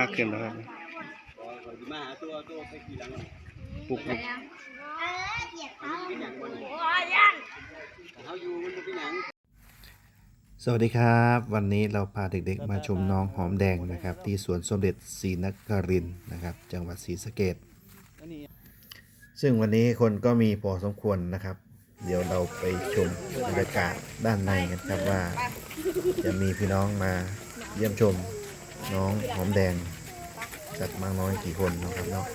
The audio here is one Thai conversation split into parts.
มากขึ้นแล้วครับปลังปลุกสวัสดีครับ วันนี้เราพาเด็กๆมาชมน้องหอมแดงนะครับ ที่สวนสมเด็จศรีนครินนะครับ จังหวัดศรีสะเกดซึ่งวันนี้คนก็มีพอสมควรนะครับ เดี๋ยวเราไปชมบรรยากาศด้านในกันครับว่า จะมีพี่น้องมาเยี่ยมชมน้องหอมแดง สักมากน้อยกี่คนนะครับเนาะ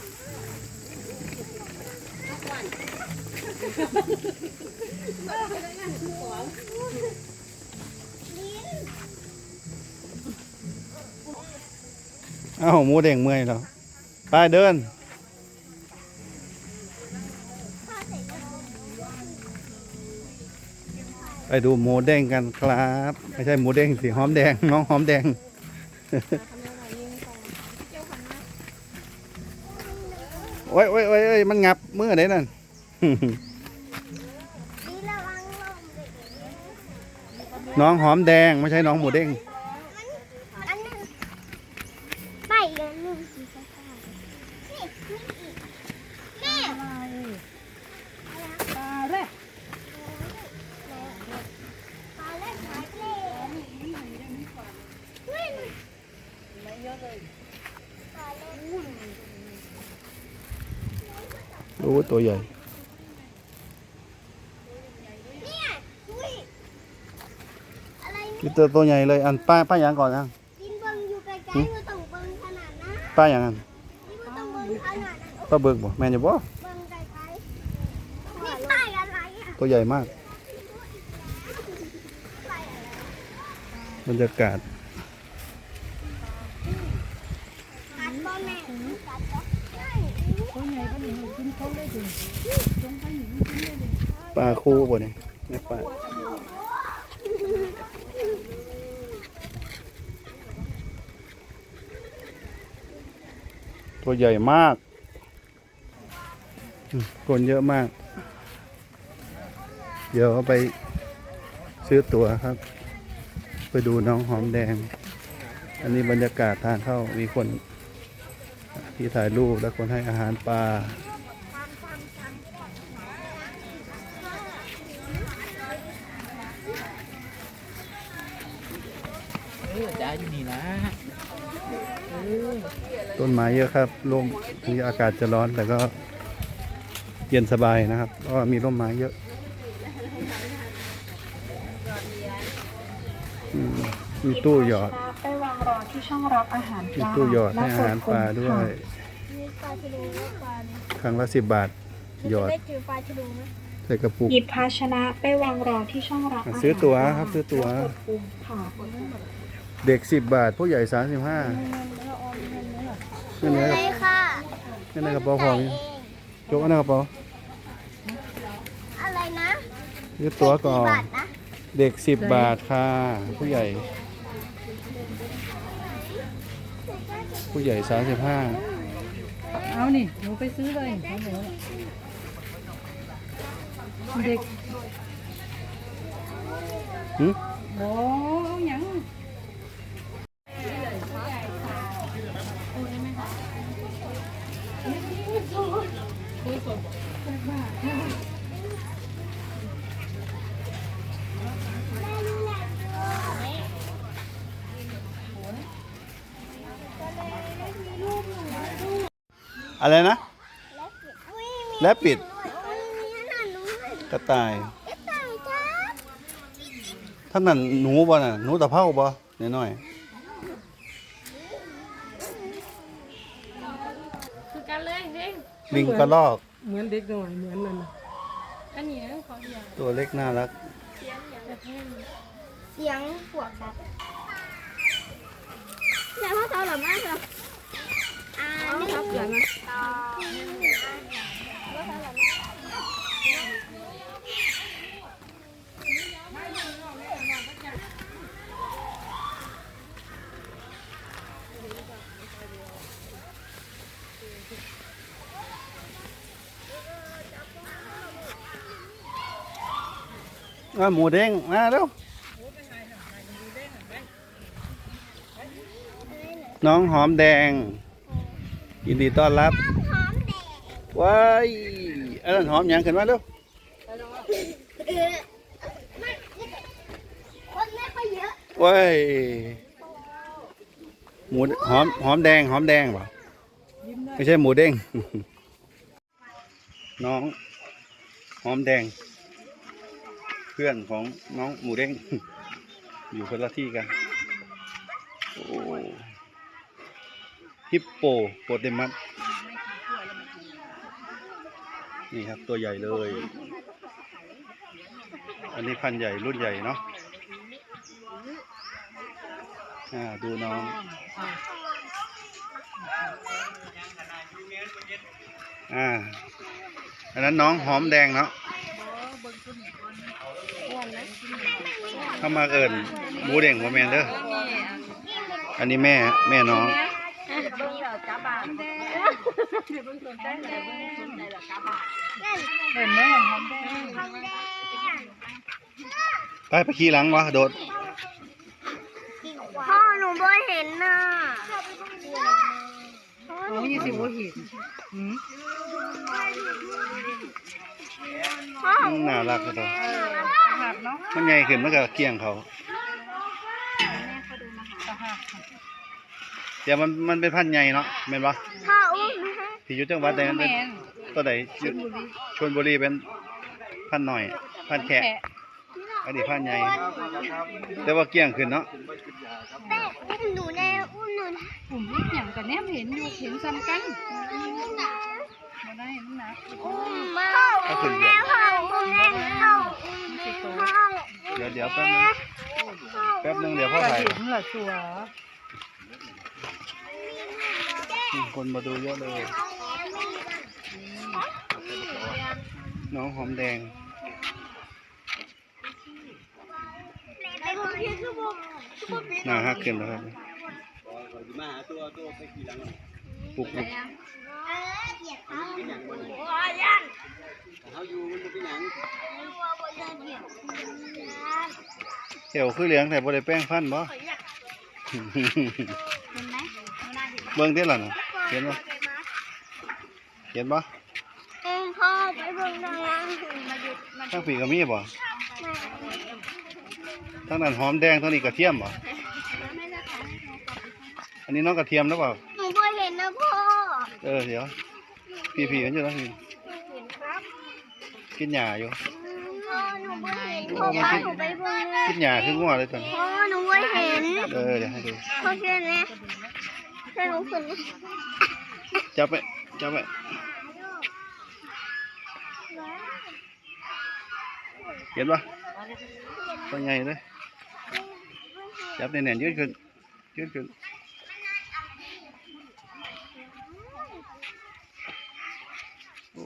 เอ้าหมูแดงเมื่อยแล้วไปเดินไปดูหมูแดงกันครับ ไม่ใช่หมูแดงสิหอมแดงน้องหอมแดง อ้ยโอ้ยโอ้ยโอ้ยมันงับมือไหนนั่นนี่ระวังลมเลยน้องหอมแดงไม่ใช่น้องหมูเด้ง อันนั้นไปกันหนึ่งสีฟ้านี่แม่ปลาเล็กปลาเล็กหายไปเลยเฮ้ยปลาเล็ก รู้ตัวใหญ่เนี่ยอุ้ยอะไรคือตัวตัวใหญ่เลย อันป้าป้าอย่างก่อนอะกินเบิ่งอยู่ไกลๆมันต้องเบิ่งขนาดนั้นป้าอย่างนั้นนี่มันต้องเบิ่งขนาดนั้นป้าเบิกบ่แม่นจะบ่เบิ่งไกลๆนี่ใต้อะไรอะตัวใหญ่มากใต้อะไรบรรยากาศ กัดบ่แม่กัดบ่ใช่ ปลาคู่บ่เนี่ยแม่ปลาตัวใหญ่มากคนเยอะมาก เดี๋ยวไปซื้อตั๋วครับ ไปดูน้องหอมแดง อันนี้บรรยากาศทางเข้ามีคนที่ถ่ายรูปและคนให้อาหารปลา ออจ้าอยู่นี่นะต้นไม้เยอะครับร่มถึงอากาศจะร้อนแต่ก็เย็นสบายนะครับเพราะว่ามีร่มไม้เยอะอืมมีตู้หยอด ไปวางรอที่ช่องรับอาหารปมีลาตู้หยอดให้อาหารปลาด้วย มีปลาชะโดปลาเนี่ยครั้งละสิบบาท หยอดได้เจอปลาชะโดไหมใส่กระปุก หยิบภาชนะไปวางรอที่ช่องรับอาหารซื้อตั๋วครับซื้อตั๋วแล้วกดปุ่มค่ะ เด็กสิบบาท ผู้ใหญ่สามสิบห้าเงินเนื้ออะไรค่ะเงินในกระเป๋าของยกอันนั้นกระเป๋าอะไรนะซื้อตั๋วก่อกี่นบาทนะเด็กสิบบาทค่ะ ผู้ใหญ่ ผู้ใหญ่สามสิบห้าเอานี่หนูไปซื้อเลยของหนูเด็กหืมโอ้ อะไรนะ แล้วปิดอุ้ยมีและปิดด้วยมีขนาดนู้นเลยกระต่ายกระต่ายจ้าท่านนั้นหนูบ่น่ะหนูตะเภาบ่น้อยคือกันเลยเด้งๆลิงกระลอก เหมือนเด็กหน่อยเหมือนมันน่ะอันนี้นะขออย่างตัวเล็กน่ารัก เสียงปวดครับแต่พ่อสาวหล่อมากเลยอ่านี่ครับเสียงอะอะหมูเด้งมาเร็ วน้องหอมแดง ยินดีต้อนรับว้ายอันนั้นหอมหยังขึ้นมาเร็วไม่คนไม่ค่อยเยอะว้ายหมูหอมหอมแดงหอมแดงเปล่าไม่ใช่หมูเด้ง น้องหอมแดง เพื่อนของน้องหมูเด้ง อยู่คนละที่กันโอ้ ฮิปโปโปเตมัสนี่ครับตัวใหญ่เลย อันนี้พันใหญ่รุ่นใหญ่เนาะอ่าดูน้องอ่าอันนั้นน้องหอมแดงเนาะเข้ามาเอิญหมูเด้งว่าแมนเด้ออันนี้แม่แม่น้อง ไหมหอมแดงไปไปขี่หลังวะโดด พ่อหนูบ่เห็นน่ะโอ้ยสิว่าเห็นหืมพ่ออืมน่ารักเลยตัวหักเนาะมันใหญ่ขึ้นมันก็เกี่ยงเขาตะหัก เดี๋ยวมันมันเป็นพันธุ์ใหญ่เนาะแม่นปะพ่ออุ้มให้ที่อยู่จังหวัดใดมันแมเป็นนตัวใดอยู่ชลบุรีเป็นพันธุ์หน่อย พันธุ์แขะแขะอันนี้พันธุ์ใหญ่ แต่ว่าเกี่ยงขึ้นเนาะแม่อุ้มหนูแน่อุ้มหนูนะผมเห็นอย่างกันแนมเห็นอยู่เห็นซ้ำกันมาได้มันหนักอุ้มมาพ่ออุ้มแม่พ่ออุ้มแม่พ่ออุ้มแม่พ่อเดี๋ยวเดี๋ยวแป๊บนึงแป๊บนึงเดี๋ยวพ่อก็ถ่ายเห็นละชัวอื มคนมาดูเยอะเลย น้องหอมแดงไปบอกพี่คือบอกคือบอกพี่หน้าฮักขึ้นแล้วครับขอขอสิมาหาตัวตัวไปขี่หลังปุกปุกเออเหยียดเขาเป็นหยังบ่นี่โอ้ยยันถ้าเฮาอยู่มันบ่เป็นหยังรัวบนเดินเหยียดเขียวคือเหลืองแต่บ่ได้แป้งฟันบ่ เห็นไหมเบิ่งเท่าไหร่น่ะเห็นบ่เห็นบ่เออพ่อไปเบิ่งนางงามมาหยุดมาทั้งปีก็มีบ่ทั้งนั้นหอมแดงทั้งนี้กระเทียมบ่อันนี้น้องกระเทียมหรือเปล่าหนูบ่เห็นนะพ่อ เออเดี๋ยว พี่พี่กันอยู่แล้วพี่เห็นครับกินหญ้าอยู่พ่อหนูบ่เห็นพ่อพาหนูไปเบิ่งเลยกินหญ้าคืองัวเลยตอนนี้พ่อหนูบ่เห็น เออเดี๋ยวให้ดูพ่อเชื่อไหม ช่วยหนูขึ้นนะจับไปจับไปเห็นปะตัวใหญ่เลยจับในแหน่นยืดขึ้นยืดขึ้นโอ้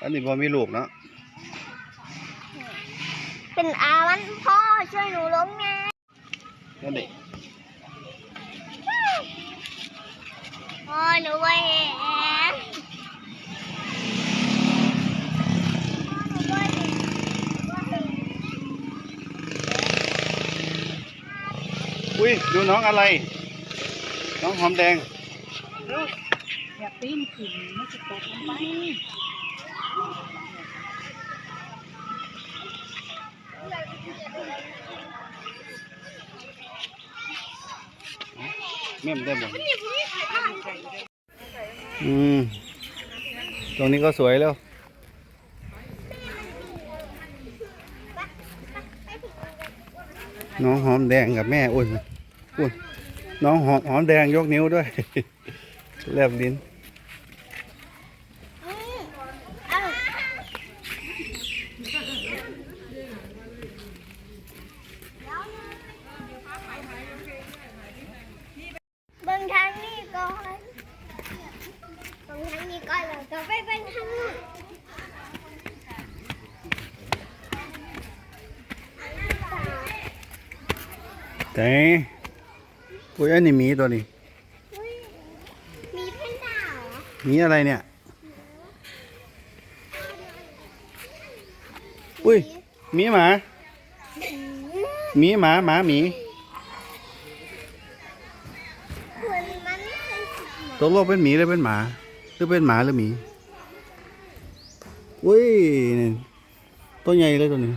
อันนี้พอมีลูกเนาะเป็นอาวันพ่อ ช่วยหนูล้มไงนั่นเด็กพ่อหนูบ่เห็นอุ้ยดูน้องอะไร น้องหอมแดง อยากปีนขึ้นไม่จะตกลงไป เม่มได้บ่อืม ตรงนี้ก็สวยแล้ว น้องหอมแดงกับแม่อุ่นอุ่นน้องหอมหอมแดงยกนิ้วด้วย แลบลิ้น เบิ่งทางนี้ก่อนเบิ่งทางนี้ก่อนแล้วก็ไปเบิ่งทางนู้น แต่อุ้ยอันนี้มีตัวนี้ มีเพื่อนดาวเหรอ มีอะไรเนี่ย อุ้ยมีหมา มีหมาหมาหมีเหมือนมันไม่เคยสิบหมตกลงเป็นหมีหรือเป็นหมา หรือเป็นหมาหรือหมี อุ้ย ตัวใหญ่เลยตัวนี้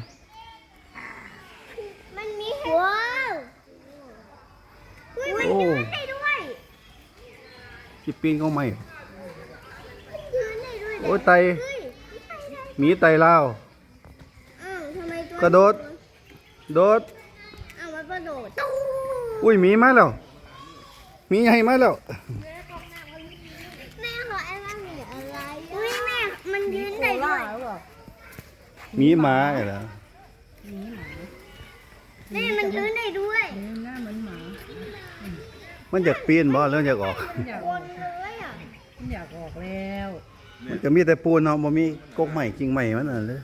มีว้าวอุ้ยมัน โอ้ ยืนได้ด้วย สิปีนเขาไม่มันยืนได้ด้วยโอ้ยไตหมีไตลาอ้าวทำไมตัวกระโดด โดด อ้าวมันกระโดดอุ้ยหมีมาแล้วหมีใหญ่มาแล้ว แม่ขอไอ้บ้างมีอะไรอุ้ยแม่มันยืนได้ด้วยหมีหมาเหรอแม่มันยืนได้ด้วยน้าเหมือนหมา มันอยากปีนบ่เรื่องอยากออก มันอยากวออนกเลยอะมันอยากออกแล้วมันก็มีแต่ปูนเนาะบ่มีกกใหม่กิ่งใหม่มันนั่นเลย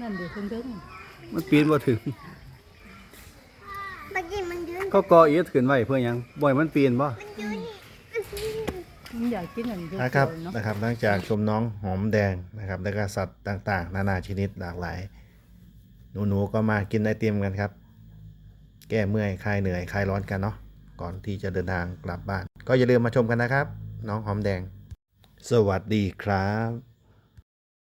นั่นเดี๋ยวถึงถึงมันปีนบ่ถึงเมื่อกี้มันยืน ก็ก่ออีทขึ้นไว้เพื่อหยังบ่ให้มันปีนบ่ มันยืนมันอยากกินอย่างเดียวนะครับเนาะนะครับหลังจากชมน้องหอมแดงนะครับแล้วก็สัตว์ต่างๆ นานาชนิดหลากหลาย หนูๆก็มากินไอติมกันครับ แก้เมื่อยคลายเหนื่อยคลายร้อนกันเนาะ ก่อนที่จะเดินทางกลับบ้าน ก็อย่าลืมมาชมกันนะครับ น้องหอมแดง สวัสดีครับ